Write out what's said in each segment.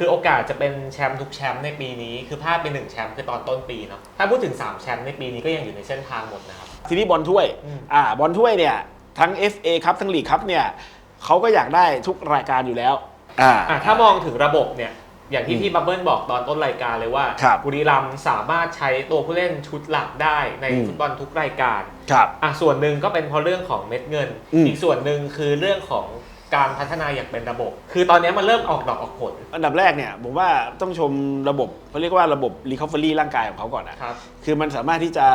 คือโอกาสจะเป็นแชมป์ทุกแชมป์ในปีนี้ คือพลาดไปหนึ่งแชมป์คือตอนต้นปีเนาะถ้าพูดถึง 3 แชมป์ในปีนี้ก็ยังอยู่ในเส้นทางหมดนะครับ ทีนี้บอลถ้วย อืม อ่า บอลถ้วยเนี่ย ทั้ง FA ครับ ทั้งลีกครับเนี่ยเขาก็อยากได้ทุกรายการอยู่แล้ว อ่า อะถ้ามองถึงระบบเนี่ย อย่างที่อืมพี่บับเบิลบอกตอนต้นรายการเลยว่าครับบุรีรัมย์สามารถใช้ตัวผู้เล่นชุดหลักได้ในอืม ฟุตบอลทุกรายการ ครับ อะส่วนหนึ่งก็เป็นเพราะเรื่องของเม็ดเงิน อืม อีกส่วนหนึ่งคือเรื่องของ การพัฒนาอย่างเป็นระบบ คือตอนนี้มันเริ่มออกดอกออกผล อันดับแรกเนี่ยผมว่าต้องชมระบบเขาเรียกว่าระบบ recovery ร่างกายของเขาก่อนนะครับ คือมันสามารถที่จะ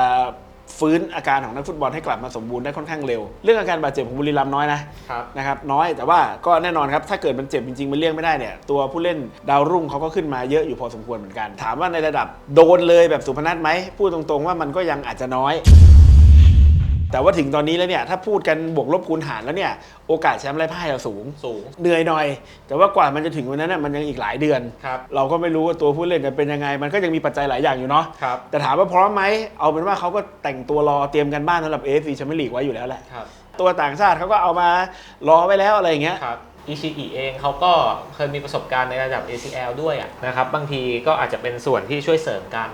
ฟื้นอาการของนักฟุตบอลให้กลับมาสมบูรณ์ได้ค่อนข้างเร็ว เรื่องอาการบาดเจ็บของบุรีรัมย์น้อยนะครับนะครับน้อยแต่ว่าก็แน่นอนครับถ้าเกิดมันเจ็บจริงๆมันเลี่ยงไม่ได้เนี่ยตัวผู้เล่นดาวรุ่งเขาก็ขึ้นมาเยอะอยู่พอสมควรเหมือนกัน ถามว่าในระดับโดนเลยแบบสุพนัทไหมพูดตรงๆว่ามันก็ยังอาจจะน้อย แต่ว่าถึงตอนนี้แล้วเนี่ยถ้าพูดกันบวกลบคูณหารแล้วเนี่ยโอกาสแชมป์ไร้พ่ายเราสูง สูง เหนื่อยหน่อย แต่ว่ากว่ามันจะถึงวันนั้นน่ะมันยังอีกหลายเดือน ครับ เราก็ไม่รู้ว่าตัวผู้เล่นจะเป็นยังไง มันก็ยังมีปัจจัยหลายอย่างอยู่เนาะครับ แต่ถามว่าพร้อมไหมเอาเป็นว่าเขาก็แต่งตัวรอเตรียมกันบ้านสำหรับ AFC แชมเปี้ยนลีกไว้อยู่แล้วแหละครับ ตัวต่างชาติเขาก็เอามารอไว้แล้วอะไรอย่างเงี้ย ครับอิชิอิเองเขาก็เคยมีประสบการณ์ในระดับ ACL ด้วยอะนะครับ บางทีก็อาจจะเป็นส่วนที่ช่วยเสริมกัน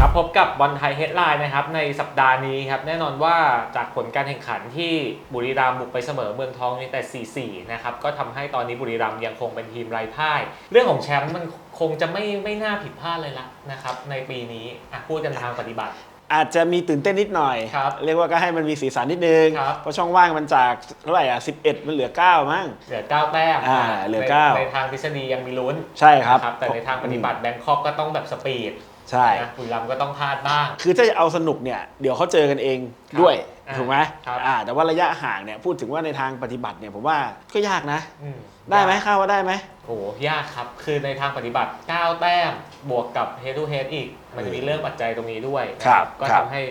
ครับพบกับบอลไทยเฮดไลน์นะครับในสัปดาห์นี้ครับแน่นอนว่าจากผลการแข่งขันที่บุรีรัมย์บุกไปเสมอเมืองทองในแต่ 4-4 นะครับก็ทำให้ตอนนี้บุรีรัมย์ยังคงเป็นทีมไร้พ่าย เรื่องของแชมป์มันคงจะไม่ไม่น่าผิดพลาดเลยละนะครับในปีนี้อะพูดกันทางปฏิบัติ อาจจะมีตื่นเต้นนิดหน่อย ครับเรียกว่าก็ให้มันมีสีสันนิดนึง ครับ เพราะช่องว่างมันจากเท่าไหร่อะ11 มันเหลือ 9 มั้ง เหลือ 9 แต้มอ่าเหลือในเก้า ในทางทฤษฎียังมีลุ้นใช่ครับนะแต่ในทางปฏิบัติแบงคอกก็ต้องแบบสปีดใช่ นะบุรีรัมย์ก็ต้องพลาดบ้าง คือถ้าจะเอาสนุกเนี่ยเดี๋ยวเขาเจอกันเองด้วยอ่าถูกไหมครับ อ่าแต่ว่าระยะห่างเนี่ยพูดถึงว่าในทางปฏิบัติเนี่ยผมว่าก็ยากนะ อืมได้ไหมข้าวว่าได้ไหม โอ้โหยากครับ คือในทางปฏิบัติ 9 แต้ม บวกกับ head to head อีก มันจะมีเรื่องปัจจัยตรงนี้ด้วยนะครับก็ครับทำให้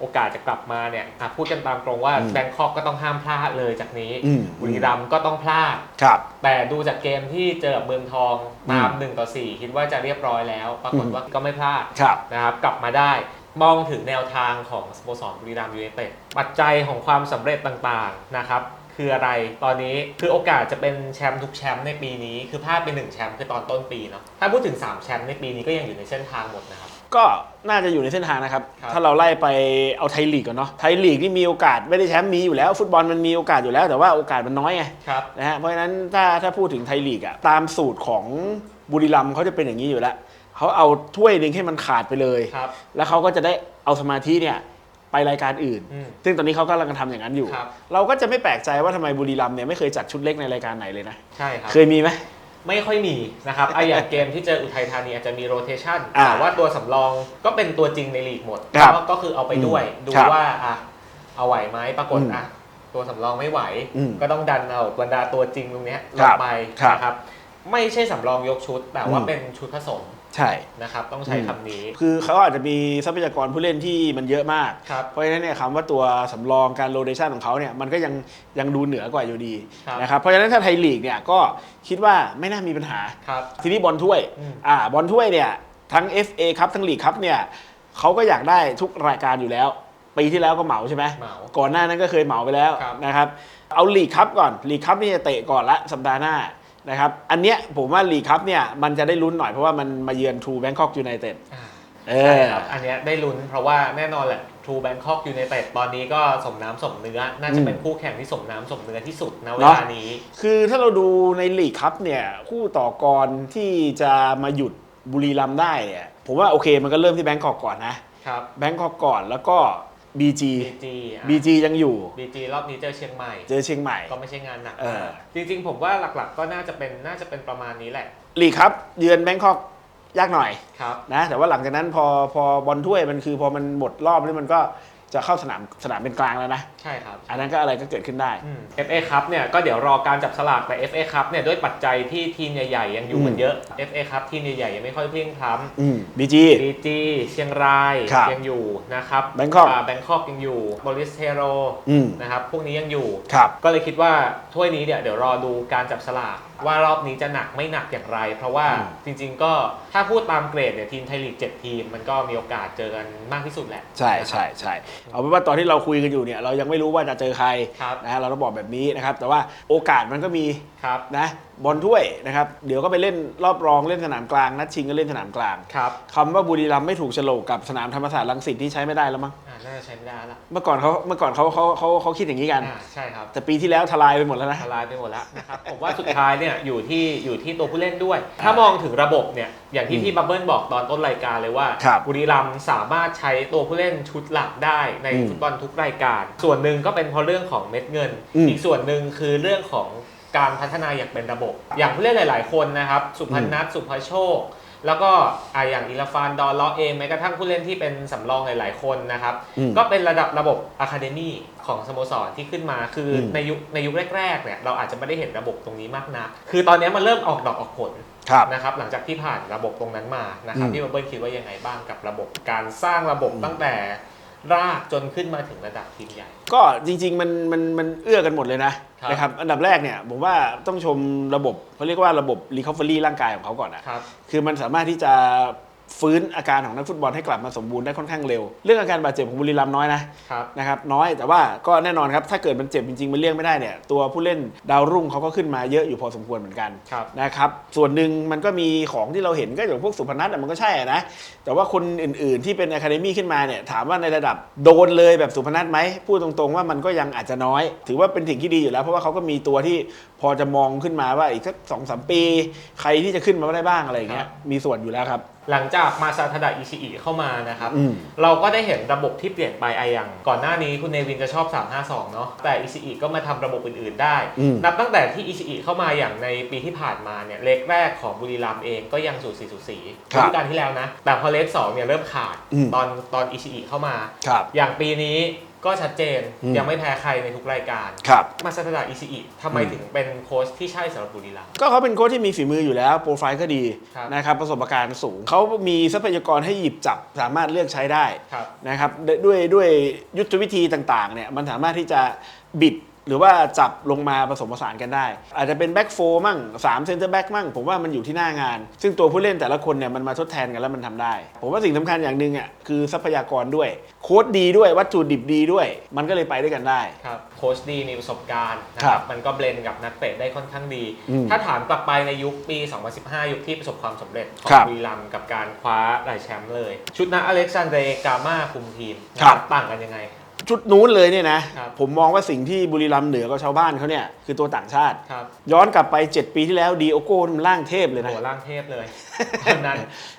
โอกาสจะกลับมาเนี่ยอะพูดกันตามตรงว่าอืมแบงคอกก็ต้องห้ามพลาดเลยจากนี้อืมบุรีรัมย์ก็ต้องพลาดครับแต่ดูจากเกมที่เจอกับเมืองทองตามอืม1ต่อ4คิดว่าจะเรียบร้อยแล้ว ปรากฏอืมว่าก็ไม่พลาดครับนะครับกลับมาได้มองถึงแนวทางของสโมสรบุรีรัมย์ยูไนเต็ดปัจจัยของความสำเร็จต่างๆนะครับ คืออะไร ตอนนี้คือโอกาสจะเป็นแชมป์ทุกแชมป์ในปีนี้ คือพลาดไปหนึ่งแชมป์คือตอนต้นปีเนาะถ้าพูดถึง 3 แชมป์ในปีนี้ก็ยังอยู่ในเส้นทางหมดนะครับ ก็น่าจะอยู่ในเส้นทางนะครับ ครับ ถ้าเราไล่ไปเอาไทยลีกก่อนเนาะไทยลีกนี่มีโอกาสไม่ได้แชมป์มีอยู่แล้ว ฟุตบอลมันมีโอกาสอยู่แล้วแต่ว่าโอกาสมันน้อยไงครับ นะฮะเพราะฉะนั้นถ้าถ้าพูดถึงไทยลีกอะตามสูตรของบุรีรัมย์เขาจะเป็นอย่างนี้อยู่แล้วเขาเอาถ้วยหนึ่งให้มันขาดไปเลย ครับ แล้วเขาก็จะได้เอาสมาธิเนี่ย ไปรายการอื่น อืมซึ่งตอนนี้เขากำลังทำอย่างนั้นอยู่ ครับ เราก็จะไม่แปลกใจว่าทำไมบุรีรัมย์เนี่ยไม่เคยจัดชุดเล็กในรายการไหนเลยนะ ใช่ครับ เคยมีไหม ไม่ค่อยมีนะครับไอะอย่างเกมที่เจออุทัยธานีอาจจะมีโรเทชันอ่าแต่ว่าตัวสำรองก็เป็นตัวจริงในลีกหมดครับแล้วก็คือเอาไปด้วยอืมดูครับว่าอะเอาไหวไหมปรากฏอืมอะตัวสำรองไม่ไหว อืมก็ต้องดันเอาบรรดาตัวจริงตรงเนี้ยลครังบไปครับนะครับ ไม่ใช่สำรองยกชุดแต่ว่าอืมเป็นชุดผสม ใช่นะครับต้องใช้อืมคำนี้ คือเขาอาจจะมีทรัพยากรผู้เล่นที่มันเยอะมาก ครับเพราะฉะนั้นเนี่ยคำว่าตัวสำรองการโรเดชันของเขาเนี่ยมันก็ยังยังดูเหนือกว่าอยู่ดีครับนะครับเพราะฉะนั้นถ้าไทยลีกเนี่ยก็คิดว่าไม่น่ามีปัญหา ครับ ทีนี้บอลถ้วยอืม อ่าบอลถ้วยเนี่ยทั้ง FA ครับทั้งลีกครับเนี่ยเขาก็อยากได้ทุกรายการอยู่แล้ว ปีที่แล้วก็เหมาใช่ไหม เหมา ก่อนหน้านั้นก็เคยเหมาไปแล้วครับนะครับ เอาลีกครับก่อนลีกครับนี่จะเตะก่อนละสัปดาห์หน้า นะครับ อันเนี้ยผมว่าลีกครับเนี่ยมันจะได้ลุ้นหน่อยเพราะว่ามันมาเยือนทูแบงคอกยูไนเต็ดอ่าเอใช่อ ครับอันเนี้ยได้ลุ้นเพราะว่าแน่นอนแหละ True Bangkok United ตอนนี้ก็สมน้ำสมเนื้อ น่าจะเป็นคู่แข่งที่สมน้ำสมเนื้อที่สุดณเวลานี้ คือถ้าเราดูในลีกครับเนี่ยคู่ต่อกรที่จะมาหยุดบุรีรัมย์ได้เนี่ยผมว่าโอเคมันก็เริ่มที่แบงคอกก่อนนะ ครับ แบงคอกก่อนแล้วก็ BG BG อะ BG ยังอยู่ BG รอบนี้เจอเชียงใหม่ เจอเชียงใหม่ ก็ไม่ใช่งานหนักเออ จริงๆ ผมว่าหลักๆ ก็น่าจะเป็นน่าจะเป็นประมาณนี้แหละลีกครับ เยือนแบงคอกยากหน่อยครับ นะ แต่ว่าหลังจากนั้นพอพอบอลถ้วยมันคือพอมันหมดรอบแล้วมันก็ จะเข้าสนามสนามเป็นกลางแล้วนะ ใช่ครับ อันนั้นก็อะไรก็เกิดขึ้นได้อืม FA ครับเนี่ยก็เดี๋ยวรอการจับสลากแต่ FA ครับเนี่ยด้วยปัจจัยที่ทีมใหญ่ๆ ยังอยู่อืมกันเยอะ FA ครับทีมใหญ่ๆ ยังไม่ค่อยเพลียงพล้ำอืม BG BG เชียงรายครับยังอยู่นะครับ Bangkok แบงคอกยังอยู่บริสเทโรอืม นะครับพวกนี้ยังอยู่ ครับ ก็เลยคิดว่าถ้วยนี้เนี่ยเดี๋ยวรอดูการจับสลากว่ารอบนี้จะหนักไม่หนักอย่างไร เพราะว่าจริง ๆ ก็ถ้าพูดตามเกรดเนี่ยทีมไทยลีก7ทีม มันก็มีโอกาสเจอกันมากที่สุดแหละ ใช่ใช่ใช่เอาเป็นว่าตอนที่เราคุยกันอยู่เนี่ยเรายังไม่รู้ว่าจะเจอใครครับนะฮะเราต้องบอกแบบนี้นะครับ แต่ว่าโอกาสมันก็มีครับนะบอลถ้วยนะครับเดี๋ยวก็ไปเล่นรอบรองเล่นสนามกลางนัดชิงก็เล่นสนามกลางครับคำว่าบุรีรัมย์ไม่ถูกโฉลกกับสนามธรรมศาสตร์รังสิตที่ใช้ไม่ได้แล้วมั้ง น่าจะใช้ไม่ได้ละเมื่อก่อนเขาเมื่อก่อนเขาเขาเขาเขาคิดอย่างนี้กัน อ่าใช่ครับ แต่ปีที่แล้วทลายไปหมดแล้วนะ ทลายไปหมดแล้วนะครับ ผมว่าสุดท้ายเนี่ยอยู่ที่อยู่ที่ตัวผู้เล่นด้วย ถ้ามองถึงระบบเนี่ยอย่างที่อืมพี่บับเบิลบอกตอนต้นรายการเลยว่าครับบุรีรัมย์สามารถใช้ตัวผู้เล่นชุดหลักได้ในอืมฟุตบอลทุกรายการ ส่วนหนึ่งก็เป็นเพราะเรื่องของเม็ดเงิน อืมอีกส่วนหนึ่งคือเรื่องของการพัฒนาอย่างเป็นระบบ อย่างผู้เล่นหลาย ๆ คนนะครับ สุพนัทสุภโชค แล้วก็อ่าอย่างอิลฟานดอนเลาะเองแม้กระทั่งผู้เล่นที่เป็นสำรองหลาย ๆ คนนะครับ อืมก็เป็นระดับระบบอะคาเดมี่ของสโมสรที่ขึ้นมาคืออม ในยุคในยุคแรก ๆ เนี่ยเราอาจจะไม่ได้เห็นระบบตรงนี้มากนัก คือตอนนี้มันเริ่มออกดอกออกผล ครับ นะครับหลังจากที่ผ่านระบบตรงนั้นมานะครับอืมพี่บับเบิลคิดว่ายังไงบ้างกับระบบการสร้างระบบตั้งแต่ รากจนขึ้นมาถึงระดับทีมใหญ่ ก็จริงๆมันมันมันเอื้อกันหมดเลยนะครับ นะครับ อันดับแรกเนี่ยผมว่าต้องชมระบบเขาเรียกว่าระบบ recovery ร่างกายของเขาก่อนนะครับ คือมันสามารถที่จะ ฟื้นอาการของนักฟุตบอลให้กลับมาสมบูรณ์ได้ค่อนข้างเร็ว เรื่องอาการบาดเจ็บของบุรีรัมย์น้อยนะครับนะครับน้อยแต่ว่าก็แน่นอนครับถ้าเกิดมันเจ็บจริงๆมันเลี่ยงไม่ได้เนี่ยตัวผู้เล่นดาวรุ่งเขาก็ขึ้นมาเยอะอยู่พอสมควรเหมือนกันครับนะครับส่วนหนึ่งมันก็มีของที่เราเห็นก็อย่างพวกสุพนัทอะมันก็ใช่อะนะแต่ว่าคนอื่นๆที่เป็นอะคาเดมี่ขึ้นมาเนี่ยถามว่าในระดับโดนเลยแบบสุพนัทไหมพูดตรงๆว่ามันก็ยังอาจจะน้อย ถือว่าเป็นสิ่งที่ดีอยู่แล้ว เพราะว่าเขาก็มีตัวที่พอจะมองขึ้นมาว่าอีกสักสองสามปี ใครที่จะขึ้นมาได้บ้างอะไรอย่างเงี้ยมีส่วนอยู่แล้วครับ หลังจากมาซาทาดะอิชิอิเข้ามานะครับ อืม เราก็ได้เห็นระบบที่เปลี่ยนไปไอะอย่าง ก่อนหน้านี้คุณเนวินจะชอบ 352 เนาะแต่อิชิอิก็มาทำระบบอื่น ๆ ได้ อืม นับตั้งแต่ที่อิชิอิเข้ามาอย่างในปีที่ผ่านมาเนี่ยเลกแรกของบุรีรัมย์เองก็ยังสูสีสูสีครับฤดูกาลที่แล้วนะ แต่พอเลกสองเนี่ยเริ่มขาดอืม ตอนตอนอิชิอิเข้ามา ครับ อย่างปีนี้ ก็ชัดเจนอืมยังไม่แพ้ใครในทุกรายการ ครับมาซาทาดะอิชิอิทำไมอืมถึงเป็นโค้ชที่ใช่สำหรับบุรีรัมย์ ก็เขาเป็นโค้ชที่มีฝีมืออยู่แล้ว โปรไฟล์ก็ดีครับ นะครับประสบการณ์สูง เขามีทรัพยากรให้หยิบจับสามารถเลือกใช้ได้ ครับ นะครับด้วยด้วยด้วยยุทธวิธีต่างๆเนี่ยมันสามารถที่จะบิด หรือว่าจับลงมาผสมผสานกันได้ อาจจะเป็นแบ็กโฟมั่ง3เซนเตอร์แบ็กมั่ง ผมว่ามันอยู่ที่หน้างาน ซึ่งตัวผู้เล่นแต่ละคนเนี่ยมันมาทดแทนกันแล้วมันทำได้ ผมว่าสิ่งสำคัญอย่างหนึ่งอะคือทรัพยากรด้วย โค้ดดีด้วยวัตถุดิบดีด้วย มันก็เลยไปด้วยกันได้ครับโค้ชดีมีประสบการณ์นะคครัรับบมันก็เบลนกับนักเตะได้ค่อนข้างดีอืมถ้าถามกลับไปในยุคปี 2015 ยุคที่ประสบความสำเร็จของครับบุรีรัมย์กับการคว้าหลายแชมป์เลย ชุดนักอเล็กซานเดร์กามาคุมทีมนะครับต่างกันยังไง ชุดนู้นเลยเนี่ยนะ ครับผมมองว่าสิ่งที่บุรีรัมย์เหนือกว่าชาวบ้านเขาเนี่ยคือตัวต่างชาติ ครับ ย้อนกลับไป 7 ปีที่แล้วดีโอโก้มันร่างเทพเลยนะโหร่างเทพเลยตอนนั้น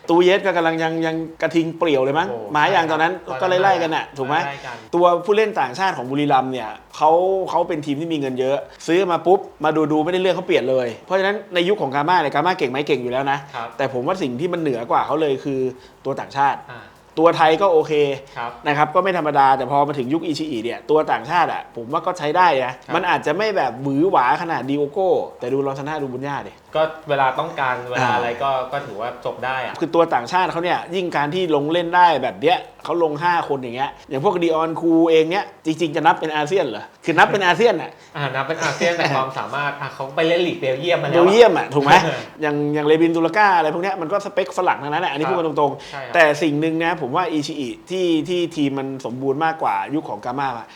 ตูเยสก็กำลังยังยังกระทิงเปลี่ยวเลยมั้งโอ้หมาอย่างตอนนั้นก็ไล่ๆกันน่ะถูกไหมไล่กัน ตัวผู้เล่นต่างชาติของบุรีรัมย์เนี่ยเขาเขาเป็นทีมที่มีเงินเยอะ ซื้อมาปุ๊บมาดูดูไม่ได้เรื่องเขาเปลี่ยนเลย เพราะฉะนั้นในยุคของกาม่าเนี่ยกาม่าเก่งไหมเก่งอยู่แล้วนะ ครับแต่ผมว่าสิ่งที่มันเหนือกว่าเขาเลยคือตัวต่างชาติ อ่า ตัวไทยก็โอเคครับ นะครับก็ไม่ธรรมดา แต่พอมาถึงยุคอิชิอิเนี่ยตัวต่างชาติอะผมว่าก็ใช้ได้นะครับมันอาจจะไม่แบบหวือหวาขนาดดีโอโก้ แต่ดูลอซาน่าดูบุญญาดิก็เวลาต้องการเวลาอ่าอะไรก็ก็ถือว่าจบได้อะคือตัวต่างชาติเขาเนี่ยยิ่งการที่ลงเล่นได้แบบเนี้ยเขาลง 5 คนอย่างเงี้ยอย่างพวกดีออนคูเองเนี้ยจริง ๆ จะนับเป็นอาเซียนเหรอคือนับเป็นอาเซียนอะอ่านับเป็นอาเซียนแต่ความสามารถอะเขาไปเล่นลีกเบลเยียมมาเบแล้วลอะเยียมอะถูกไหมเอออย่างอย่างเลบินตุลก้าอะไรพวกเนี้ยมันก็สเปคฝรั่งทั้งนั้นแหละอันนี้ครับพูดกันตรงใช่ครับๆแต่สิ่งหนึ่งนะผมว่าอิชิอิที่ที่ทีมมันสมบูรณ์มากกว่ายุคของกาม่าอะ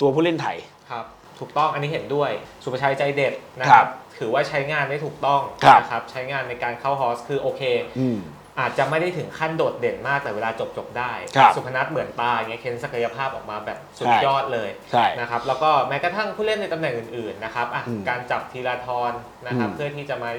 ตัวผู้เล่นไทย ครับ ถูกต้องอันนี้เห็นด้วย สุภชัยใจเด็ดนะคครัรับบ ถือว่าใช้งานได้ถูกต้องครับ นะครับ ใช้งานในการเข้าฮอสคือโอเค อืม อาจจะไม่ได้ถึงขั้นโดดเด่นมากแต่เวลาจบจบได้ ครับสุพนัทเหมือนตาอย่างเงี้ยเค้นศักยภาพออกมาแบบสุดใช่ยอดเลยใช่นะครับแล้วก็แม้กระทั่งผู้เล่นในตำแหน่งอื่นๆนะครับอะอืมการจับทีละทรนะครับอืมเพื่อที่จะมา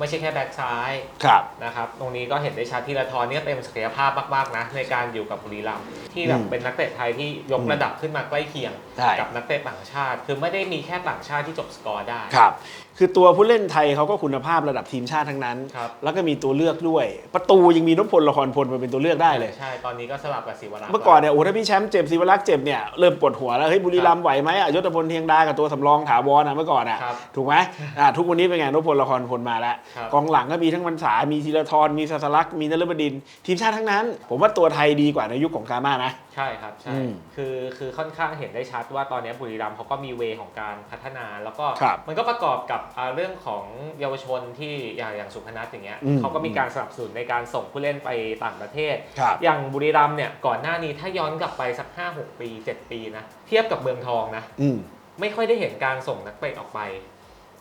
ไม่ใช่แค่แบ็กซ้ายครับนะครับ ตรงนี้ก็เห็นได้ชัดทีละทรนี่ก็เต็มศักยภาพมากๆนะในการอยู่กับบุรีรัมย์ที่แบบอืมเป็นนักเตะไทยที่ยกอืมระดับขึ้นมาใกล้เคียง ใช่ กับนักเตะต่างชาติ คือไม่ได้มีแค่ต่างชาติที่จบสกอร์ได้ ครับ คือตัวผู้เล่นไทยเขาก็คุณภาพระดับทีมชาติทั้งนั้น ครับ แล้วก็มีตัวเลือกด้วย ประตูยังมีนพพลละครพลมาเป็นตัวเลือกได้เลย ใช่ ตอนนี้ก็สลับกับศิวรักษ์เมื่อก่อนเนี่ยโอ้ถ้าพี่แชมป์เจ็บศิวรักษ์เจ็บเนี่ยเริ่มปวดหัวแล้วเฮ้ยบุรีรัมย์ไหวไหมอะยศพลเทียงดากับตัวสำรองถาวรอะเมื่อก่อนอะครับถูกไหมอะทุกวันนี้เป็นไงนพพลละครพลมาแล้วครับ กองหลังก็มีทั้งมันษามีธีรทรมีสัสลักษณ์มีนฤบดินทร์ทีมชาติทั้งนั้น ผมว่าตัวไทยดีกว่าในยุคของกามานะใช่ครับใช่อืมคือคือค่อนข้างเห็นได้ชัดว่าตอนนี้บุรีรัมย์เขาก็มีเวของการพัฒนาแล้วก็ครับมันก็ประกอบกับอ่าเรื่องของเยาวชนที่อย่างอย่างสุพนัทอย่างเงี้ยอืมเขาก็มีการสนับสนุนในการส่งผู้เล่นไปต่างประเทศ ครับอย่างบุรีรัมย์เนี่ยก่อนหน้านี้ถ้าย้อนกลับไปสัก 5 6 ปี 7 ปีนะเทียบกับเมืองทองนะ อืมไม่ค่อยได้เห็นการส่งนักเตะออกไป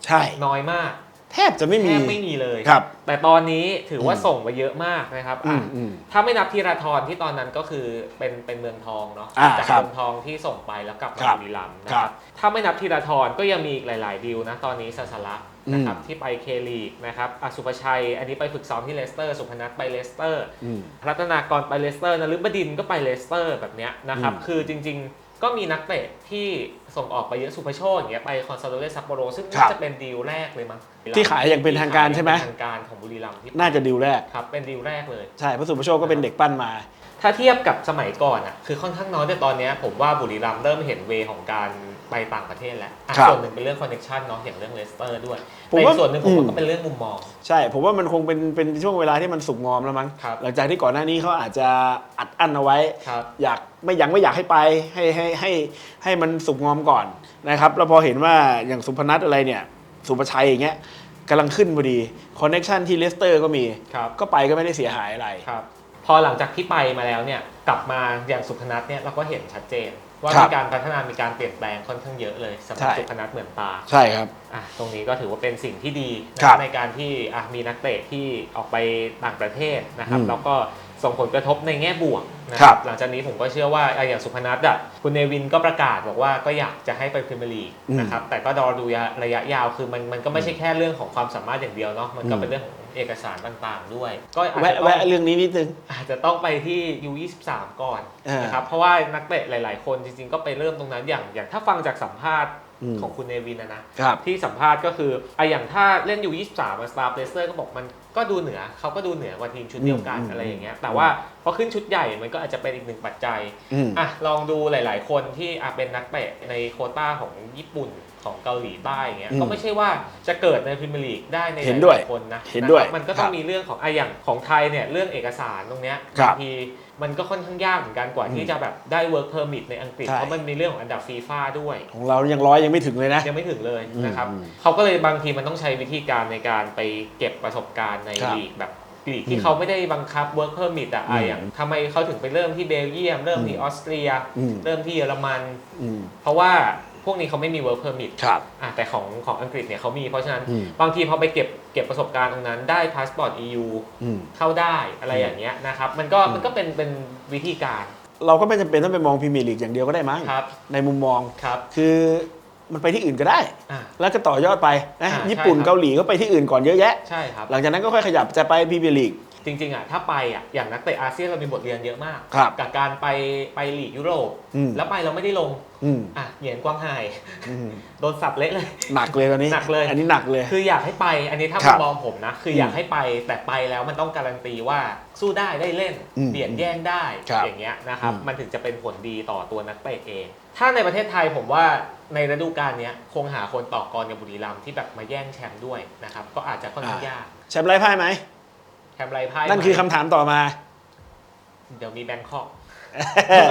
ใช่ น้อยมาก แทบจะไม่แทมีบไม่มีเลย ครับ แต่ตอนนี้ถือว่าอืมส่งไปเยอะมากนะครับอือะมอืมถ้าไม่นับธีรทรที่ตอนนั้นก็คือเป็นเป็นเมืองทองเนาะอ่าจากครับเมืองทองที่ส่งไปแล้วกลับมาครับบุรีรัมย์นะคครัรับบถ้าไม่นับธีรทรก็ยังมีอีกหลาย ๆ ดีลนะตอนนี้ซาสละนะครับอืม ที่ไปเคลีกนะครับอสุภชัย อันนี้ไปฝึกซ้อมที่เลสเตอร์ สุพนัทไปเลสเตอร์ อืม รัตนากรไปเลสเตอร์นฤบดินทร์ก็ไปเลสเตอร์แบบเนี้ยนะครับ อืมคือจริง ๆ ก็มีนักเตะที่ส่งออกไปเยอะสุภโชคอย่างเงี้ยไปคอนซาโดเรซัปโปโรซึ่งครับน่าจะเป็นดีลแรกเลยมั้งที่ขายอย่างเป็นทางการใช่ไหมที่ขยอย่เป็นทางการของบุรีรัมย์ที่น่าจะดีลแรกครับเป็นดีลแรกเลยใช่เพราะสุภโชคก็เป็นเด็กปั้นมา ถ้าเทียบกับสมัยก่อนอะคือค่อนข้างน้อยแต่ตอนเนี้ยผมว่าบุรีรัมย์เริ่มเห็นเวของการ ไปต่างประเทศแล้วอะครับส่วนหนึ่งเป็นเรื่องคอนเน t ชันเนาะอย่างเรื่องเลสเตอร์ด้วยผมแต่อีว่ากส่วนหนึ่งผมอืว่ามก็เป็นเรื่องมุมมอง ใช่ ผมว่ามันคงเป็นเป็นช่วงเวลาที่มันสุกงอมแล้วมั้งครับ หลังจากที่ก่อนหน้านี้เขาอาจจะอัดอั้นเอาไว้ ครับ อยากไม่ยังไม่อยากให้ไปให้ให้ให้ให้มันสุกงอมก่อนนะครับแล้วพอเห็นว่าอย่างสุพนัทอะไรเนี่ย สุภชัยอย่างเงี้ยกำลังขึ้นพอดีคอนเน็ชันที่เลสเตอร์ก็มี ครับ ก็ไปก็ไม่ได้เสียหายอะไร ครับ พอหลังจากที่ไปมาแล้วเนี่ย กลับมาอย่างสุพนัทเนี่ยเราก็เห็นชัดเจน ว่าครับมีการพัฒนามีการเปลี่ยนแปลงค่อนข้างเยอะเลยสำหรับใช่สุพนัทเหมือนตาใช่ครับอะตรงนี้ก็ถือว่าเป็นสิ่งที่ดีนะครับในการที่อะมีนักเตะที่ออกไปต่างประเทศนะครับอืมแล้วก็ ส่งผลกระทบในแง่บวกนะคครัรับบหลังจากนี้ผมก็เชื่อว่าอะอย่างสุพนัทอะคุณเนวินก็ประกาศบอกว่าก็อยากจะให้ไปพรีเมียร์ลีกอืมนะครับแต่ก็รอดูระยะยาวคือมันมันก็ไม่ใช่แค่เรื่องของความสามารถอย่างเดียวเนาะมันก็เป็นเรื่องของเอกสารต่างๆด้วย ก็อาจแวะจะต้องแวะเรื่องนี้นิดนึงอาจจะต้องไปที่ U23 ก่อนอ่านนะครับเพราะว่านักเตะหลาย ๆ คนจริง ๆ ก็ไปเริ่มตรงนั้นอย่างอย่างถ้าฟังจากสัมภาษณ์อืมของคุณเนวินนะนะครับที่สัมภาษณ์ก็คือไอะอย่างถ้าเล่นอยู่23มาสตาร์เพลเซอร์ก็บอกมัน ก็ดูเหนือเขาก็ดูเหนือกว่าทีมชุดเดียวกันอืมอะไรอย่างเงี้ยแต่ว่าพอขึ้นชุดใหญ่มันก็อาจจะเป็นอีกหนึ่งปัจจัยอืม อะลองดูหลาย ๆ คนที่อะเป็นนักเตะในโควต้าของญี่ปุ่นของเกาหลีใต้อย่างเงี้ยอืมก็ไม่ใช่ว่าจะเกิดในพรีเมียร์ลีกได้ในเห็นด้วยหลาๆคนนะเห็นด้วยะครับมันก็ต้อคงรับมีเรื่องของไอะอย่างของไทยเนี่ยเรื่องเอกสารตรงเนี้ยครับบางทีมันก็ค่อนข้างยากเหมือนกันกว่าอืมที่จะแบบได้ work permit ในอังกฤษใช่ เพราะมันมีเรื่องของอันดับฟีฟ่าด้วย ของเรายังร้อยยังไม่ถึงเลยนะ ยังไม่ถึงเลยนะครับ อืม เขาก็เลยบางทีมันต้องใช้วิธีการในการไปเก็บประสบการณ์ในครับลีกแบบลีกอืที่มเขาไม่ได้บังคับ work permit อะอืมอย่างทำไมเขาถึงไปเริ่มที่เบลเยียม เริ่มที่อืมออสเตรียอืมเริ่มที่เยอรมันอืมเพราะว่าพวกนี้เขาไม่มี work permit ครับอะแต่ของของอังกฤษเนี่ยเขามี เพราะฉะนั้นอืมบางทีพอไปเก็บเก็บประสบการณ์ตรงนั้นได้พาสปอร์ต EU อืมเข้าได้อะไรอย่างเงี้ยนะครับมันก็อืมมันก็เป็นเป็นวิธีการ เราก็ไม่จำเป็นต้องไปมองพรีเมียร์ลีกอย่างเดียวก็ได้มั้งครับในมุมมองครับคือ มันไปที่อื่นก็ได้ อะแล้วก็ต่อยอดไปนะอ่าญี่ปุ่นใช่ครับ เกาหลีก็ไปที่อื่นก่อนเยอะแยะ ใช่ครับ หลังจากนั้นก็ค่อยขยับจะไปพรีเมียร์ลีก จริงๆอะถ้าไปอะอย่างนักเตะอาเซียนเรามีบทเรียนเยอะมาก ครับกับการไปไปลีกยุโรปอืม แล้วไปเราไม่ได้ลงอืมอะเหยียนกวางไฮอืมโดนสับเละเลย หนักเลยตอนนี้หนักเลย อันนี้หนักเลย คืออยากให้ไปอันนี้ถ้าครัมุบมมองผมนะ คือมอยากให้ไปแต่ไปแล้วมันต้องการันตีว่า สู้ได้ได้เล่นอืมเบียดแย่งได้ครับอย่างเงี้ยนะครับ อืม มันถึงจะเป็นผลดีต่อตัวนักเตะเอง ถ้าในประเทศไทยผมว่าในฤดูกาลเนี้ยคงหาคนต่อกรกับบุรีรัมย์ที่แบบมาแย่งแชมป์ด้วยนะครับ ก็อาจจะค่อนข้างยากแชมป์ไร้พ่ายไหม แชมป์ไรพ่ายนั่นคือคำถามต่อมา เดี๋ยวมีแบงคอก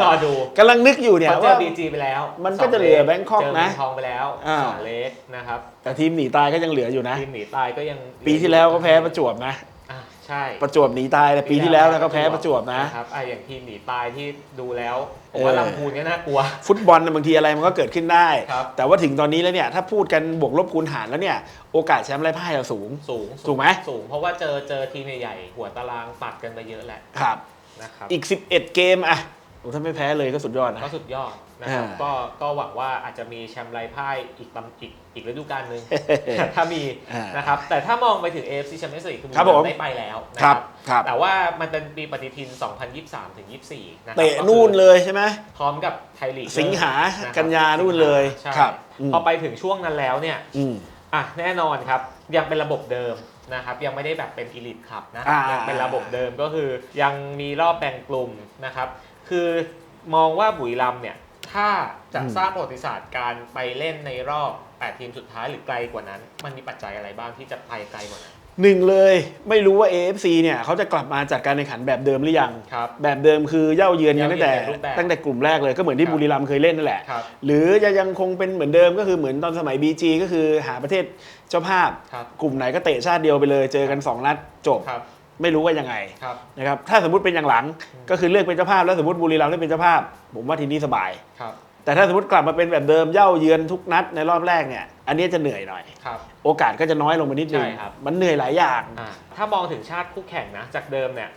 รอดูกำลังนึกอยู่เนี่ยเขาเจอว่า บีจีไปแล้วมันก็จะเหลือสง Bangkok เจอนะเมืองทองไปแล้วอ่า สองเล็กนะครับแต่ทีมหนีตายก็ยังเหลืออยู่นะ ทีมหนีตายก็ยัง ปีที่แล้วก็แพ้ประจวบนะอะ ใช่ประจวบหนีตายแต่ปีที่แล้วนะก็แพ้ประจวบนะครับอะอย่างทีมหนีตายที่ดูแล้วผมว่าเออลำพูนก็น่ากลัว ฟุตบอลน่ะบางทีอะไรมันก็เกิดขึ้นได้ครับแต่ว่าถึงตอนนี้แล้วเนี่ยถ้าพูดกันบวกลบคูณหารแล้วเนี่ยโอกาสแชมป์ไร้พ่ายเราสูง สูงถูกไหมสูงเพราะว่าเจอเจอทีมใหญ่ๆหัวตารางปัดกันไปเยอะแหละครับนะครับอีก 11 เกมอะโอ้ ถ้าไม่แพ้เลยก็สุดยอดนะ ก็สุดยอดนะครับอ่าก็ก็หวังว่าอาจจะมีแชมป์ไรพ่ายอีกตำอีกอีกฤดูกาลหนึ่งถ้ามีอ่านนะครับ แต่ถ้ามองไปถึง AFC Champions League คือครับผมได้ไปแล้วนะคครัรับบครับแต่ว่ามันเป็นปีปฏิทิน 2023 ถึง 24นะครับเตะก็คือนู่นเลยใช่ไหมพร้อมกับไทยลีกสิงหาเริ่มะครับกันยานู่นเลยใช่ครับอืมพอไปถึงช่วงนั้นแล้วเนี่ยอืมอะแน่นอนครับยังเป็นระบบเดิมนะครับยังไม่ได้แบบเป็นอีลิทครับนะอ่ายัยังเป็นระบบเดิมก็คือยังมีรอบแบ่งกลุ่มนะครับ คือมองว่าบุรีรัมย์เนี่ย ถ้าจะสร้างประวัติศาสตร์การไปเล่นในรอบ8ทีมสุดท้ายหรือไกลกว่านั้น มันมีปัจจัยอะไรบ้างที่จะไปไกลกว่านั้น หนึ่งเลยไม่รู้ว่า AFC เนี่ยเขาจะกลับมาจัดการแข่งขันแบบเดิมหรือยัง ครับแบบเดิมคือเย่าเยือนกันตั้งแต่เย่าเยือนในรูปแบบตั้งแต่กลุ่มแรกเลยก็เหมือนที่ครับบุรีรัมย์เคยเล่นนั่นแหละ ครับหรือจะยังคงเป็นเหมือนเดิมก็คือเหมือนตอนสมัย BG ก็คือหาประเทศเจ้าภาพ ครับ กลุ่มไหนก็เตะชาติเดียวไปเลยเจอกัน 2 นัดจบ ครับ ไม่รู้ว่ายังไงครับ นะครับถ้าสมมติเป็นอย่างหลังก็คือเลือกเป็นเจ้าภาพแล้วสมมติบุรีรัมย์ได้เป็นเจ้าภาพ ผมว่าทีนี้สบาย ครับ แต่ถ้าสมมติกลับมาเป็นแบบเดิมเย่าเยือนทุกนัดในรอบแรกเนี่ย อันนี้จะเหนื่อยหน่อย ครับ โอกาสก็จะน้อยลงไปนิดนึงใช่ครับ มันเหนื่อยหลายอย่าง อ่าถ้ามองถึงชาติคู่แข่งนะ จากเดิมเนี่ย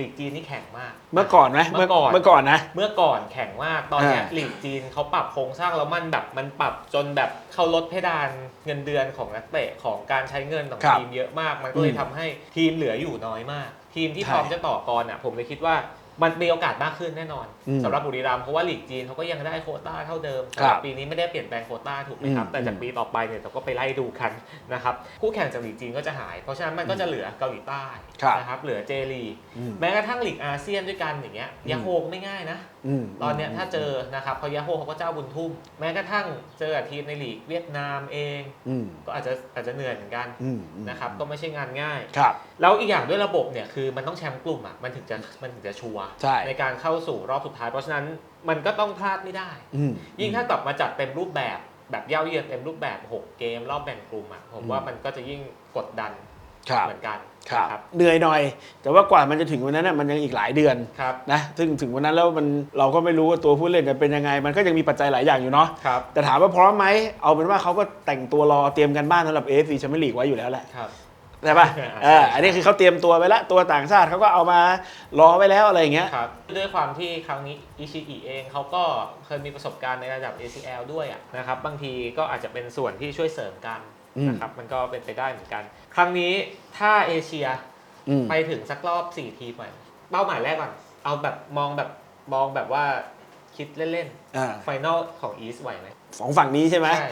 ลีกจีนนี่แข่งมาก เมื่อก่อนไหมเมื่อก่อนเมื่อก่อนนะ เมื่อก่อนแข่งมากตอนเนี้ยอ่าลีกจีนเขาปรับโครงสร้างแล้วมันแบบมันปรับจนแบบเขาลดเพดานเงินเดือนของนักเตะของการใช้เงินของครับทีมเยอะมาก มันก็เลยอืมทำให้ทีมเหลืออยู่น้อยมาก ทีมที่ใช่พร้อมจะต่อกรอะผมเลยคิดว่า มันมีโอกาสมากขึ้นแน่นอนอืมสำหรับบุรีรัมย์เพราะว่าลีกจีนเขาก็ยังได้โควต้าเท่าเดิมครับสำหรับปีนี้ไม่ได้เปลี่ยนแปลงโควต้าถูกไหมครับอืมแต่จากปีต่อไปเนี่ยเราก็ไปไล่ดูกันนะครับคู่แข่งจากลีกจีนก็จะหาย เพราะฉะนั้นมันก็จะเหลือเกาหลีใต้ครับนะครับเหลือเจลีอืมแม้กระทั่งลีกอาเซียนด้วยกันอย่างเงี้ยยาโฮก็ไม่ง่ายนะอืม ตอนเนี้ยถ้าเจอนะครับเพราะยาโฮเขาก็เจ้าบุญทุ่ม แม้กระทั่งเจอกับทีมในลีกเวียดนามเองอืมก็อาจจะอาจจะเหนื่อยเหมือนกันอืมอืมนะครับก็ไม่ใช่งานง่าย ครับแล้วอีกอย่างด้วยระบบเนี่ยคือมันต้องแชมป์กลุ่มอะมันถึงจะมันถึงจะชัวร์ใช่ ในการเข้าสู่รอบสุดท้ายเพราะฉะนั้นมันก็ต้องพลาดไม่ได้ อืม ยิ่งถ้ากลับมาจัดเต็มรูปแบบแบบเย้าเยือนเต็มรูปแบบ 6 เกมรอบแบ่งกลุ่มอะผมอืมว่ามันก็จะยิ่งกดดันครับ เหมือนกัน ครับนะเหนื่อยหน่อย แต่ว่ากว่ามันจะถึงวันนั้นน่ะมันยังอีกหลายเดือนครับนะซึ่งถึงวันนั้นแล้วมันเราก็ไม่รู้ว่าตัวผู้เล่นจะเป็นยังไง มันก็ยังมีปัจจัยหลายอย่างอยู่เนาะครับแต่ถามว่าพร้อมไหมเอาเป็นว่าเขาก็แต่งตัวรอเตรียมกันบ้านสำหรับ AFC แชมเปี้ยนลีกไว้อยู่แล้วแหละครับใช่ป่ะใช่เอออันนี้คือเขาเตรียมตัวไว้แล้ว ตัวต่างชาติเขาก็เอามารอไว้แล้วอะไรอย่างเงี้ยครับด้วยความที่ครั้งนี้อิชิอิเองเขาก็เคยมีประสบการณ์ในระดับ ACL ด้วยอะนะครับบางทีก็อาจจะเป็นส่วนที่ช่วยเสริมกันอืม นะครับมันก็เป็นไปได้เหมือนกัน ครั้งนี้ถ้าเอเชียอืมไปถึงสักรอบ 4 ทีมก่อนเป้าหมายแรกก่อน เอาแบบมองแบบมองแบบว่าคิดเล่นอ่าๆไฟนอลของอีสไหวไหมสองฝั่งนี้ใช่ไหมใช่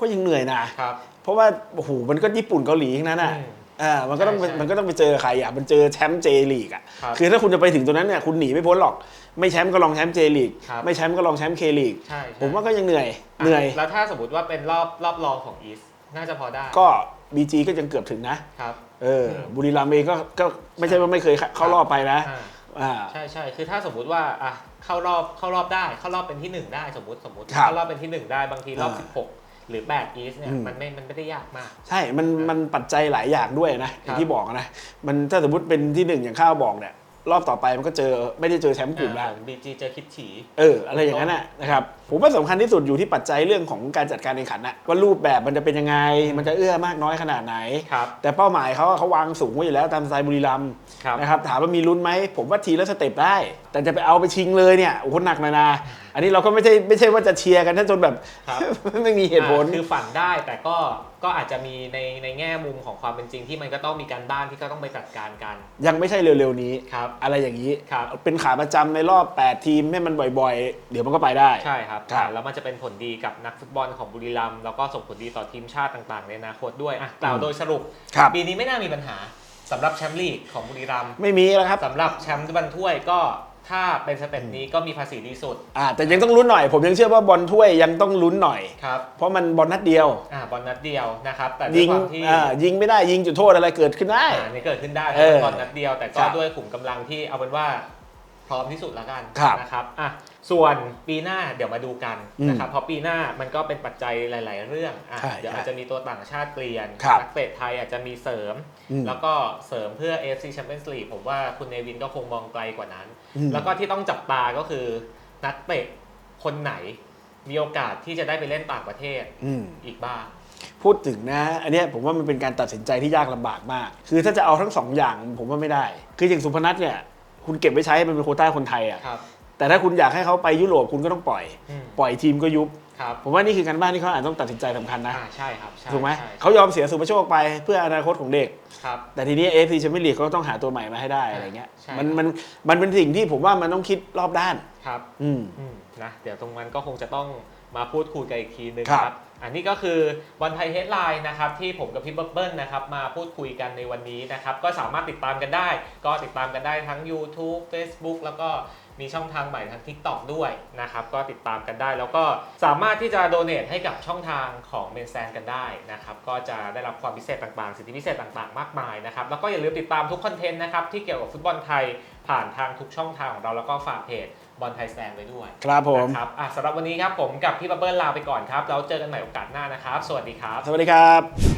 ก็ยังเหนื่อยนะครับเพราะว่าโอ้โหมันก็ญี่ปุ่นเกาหลีทั้งนั้นอะอืมอ่ามันก็ต้องใช่ใช่มันก็ต้องไปเจอใครอะมันเจอแชมป์เจลีกอะครับคือถ้าคุณจะไปถึงตรงนั้นเนี่ยคุณหนีไม่พ้นหรอก ไม่แชมป์ก็ลองแชมป์เจลีกครับไม่แชมป์ก็ลองแชมป์เคลีกใช่ใช่ผมว่าก็ยังเหนื่อยเหนื่อย แล้วถ้าสมมติว่าเป็นรอบรอบรองของอีส น่าจะพอได้ ก็บีจีก็ยังเกือบถึงนะครับ เออบุรีรัมย์เองก็ก็ไม่ใช่ว่าไม่เคยเข้ารอบไปนะอ่าอ่า ใช่ใช่คือถ้าสมมุติว่าอะเข้ารอบเข้ารอบได้เข้ารอบเป็นที่หนึ่งได้สมมติสมมติครับเข้ารอบเป็นที่หนึ่งได้บางทีรอบอ่า16หรือ8 East เนี่ยอืม มันไม่มันไม่ได้ยากมาก ใช่ มันครับมันปัจจัยหลายอย่างด้วยนะอครัย่างบที่บอกนะ มันถ้าสมมติเป็นที่หนึ่งอย่างข้าวบอกเนี่ย รอบต่อไปมันก็เจอไม่ได้เจอแชมป์กลุ่มแล้วบีจีเจอคิดฉีเอออะไรอย่างนั้นน่ะนะครับผมว่าสำคัญที่สุดอยู่ที่ปัจจัยเรื่องของการจัดการแข่งขันนะว่ารูปแบบมันจะเป็นยังไง มันจะเอื้อมากน้อยขนาดไหนครับแต่เป้าหมายเขาอะเขาวางสูงไว้อยู่แล้วตามสไตล์บุรีรัมย์ครับนะครับถามว่ามีลุ้นไหม ผมว่าทีละสเต็ปได้ แต่จะไปเอาไปชิงเลยเนี่ยโอ้โหหนักหนานาอันนี้เราก็ไม่ใช่ไม่ใช่ว่าจะเชียร์กันถ้าจนแบบครับไม่มีเหตุผลอ่าคือฝันได้แต่ก็ ก็อาจจะมีในในแง่มุมของความเป็นจริงที่มันก็ต้องมีการบ้านที่ก็ต้องไปจัดการกัน ยังไม่ใช่เร็วๆนี้ครับ อะไรอย่างนี้ ครับ เป็นขาประจำในรอบ 8 ทีมให้มันบ่อยๆ เดี๋ยวมันก็ไปได้ ใช่ครับครับอ่าแล้วมันจะเป็นผลดีกับนักฟุตบอลของบุรีรัมย์แล้วก็ส่งผลดีต่อทีมชาติต่างๆ ในอนาคตด้วยอะกล่าวโดยสรุป ครับ ปีนี้ไม่น่ามีปัญหาสำหรับแชมป์ลีกของบุรีรัมย์ไม่มีแล้วครับ สำหรับแชมป์บอลถ้วยก็ ถ้าเป็นสเต็ปนี้ก็มีภาษีดีสุดอ่าแต่ยังต้องลุ้นหน่อย ผมยังเชื่อว่าบอลถ้วยยังต้องลุ้นหน่อย ครับเพราะมันบอลนัดเดียว อ่าบอลนัดเดียวนะครับ แต่ด้วยิยงความที่อ่ายิงไม่ได้ยิงจุดโทษอะไรเกิดขึ้นได้ อ่านี่เกิดขึ้นได้เออบอลนัดเดียว แต่คก็รับ ด้วยขุมกำลังที่เอาเป็นว่าพ ร้อมที่สุดแล้วกันครับนะครับอะส่วนปีหน้าเดี๋ยวมาดูกันอืมนะครับเพราะปีหน้ามันก็เป็นปัจจัยหลาย ๆ เรื่องอะใช่เดี๋ยวอาจจะมีตัวต่างชาติเปลี่ยนครับนักเตะไทยอาจจะมีเสริมอืมแล้วก็เสริมเพื่อ AFC Champions League ผมว่าคุณเนวินก็คงมองไกลกว่านั้นอืมแล้วก็ที่ต้องจับตาก็คือนักเตะคนไหนมีโอกาสที่จะได้ไปเล่นต่างประเทศอืมอีกบ้างพูดถึงนะ อันเนี้ยผมว่ามันเป็นการตัดสินใจที่ยากลำบากมาก คือถ้าจะเอาทั้งสองอย่างผมว่าไม่ได้ คืออย่างสุพนัทเนี่ย คุณเก็บไว้ใช้มันเป็นโควต้าคนไทยอะครับ แต่ถ้าคุณอยากให้เขาไปยุโรปคุณก็ต้องปล่อย อืม ปล่อยทีมก็ยุบ ครับผมว่านี่คือการบ้านที่เขาอาจต้องตัดสินใจสำคัญนะอ่าใช่ครับใช่ถูกไหมใช่เขายอมเสียสุภโชคไปเพื่ออนาคตของเด็ก ครับ แต่ทีนี้เอฟซีแชมเปี้ยนลีกเขาก็ต้องหาตัวใหม่มาให้ได้อะไรเงี้ยใช่ มันมันมันเป็นสิ่งที่ผมว่ามันต้องคิดรอบด้าน ครับ อืม อืมนะเดี๋ยวตรงนั้นก็คงจะต้องมาพูดคุยกันอีกทีนึงครับครับ อันนี้ก็คือบอลไทยเฮดไลน์นะครับที่ผมกับพี่เบิ้ลนะครับมาพูดคุยกันในวันนี้นะครับก็สามารถติดตามกันได้ ก็ติดตามกันได้ทั้ง YouTube Facebook แล้วก็มีช่องทางใหม่ทาง TikTok ด้วยนะครับก็ติดตามกันได้ แล้วก็สามารถที่จะโดเน a ให้กับช่องทางของเมนแซนกันได้นะครับก็จะได้รับความพิเศษต่างๆ สิทธิพิเศษต่างๆ มากมายนะครับแล้วก็อย่าลืมติดตามทุกคอนเทนต์นะครับที่เกี่ยวกับฟุตบอลไทยผ่านทางทุกช่องทางของเราแล้วก็ฝากเพจ บอลไทยแซนไว้ด้วยครับผมนะครับอะสำหรับวันนี้ครับผมกับพี่บับเบิ้ลลาไปก่อนครับแล้วเจอกันใหม่โอกาสหน้านะครับ สวัสดีครับ สวัสดีครับ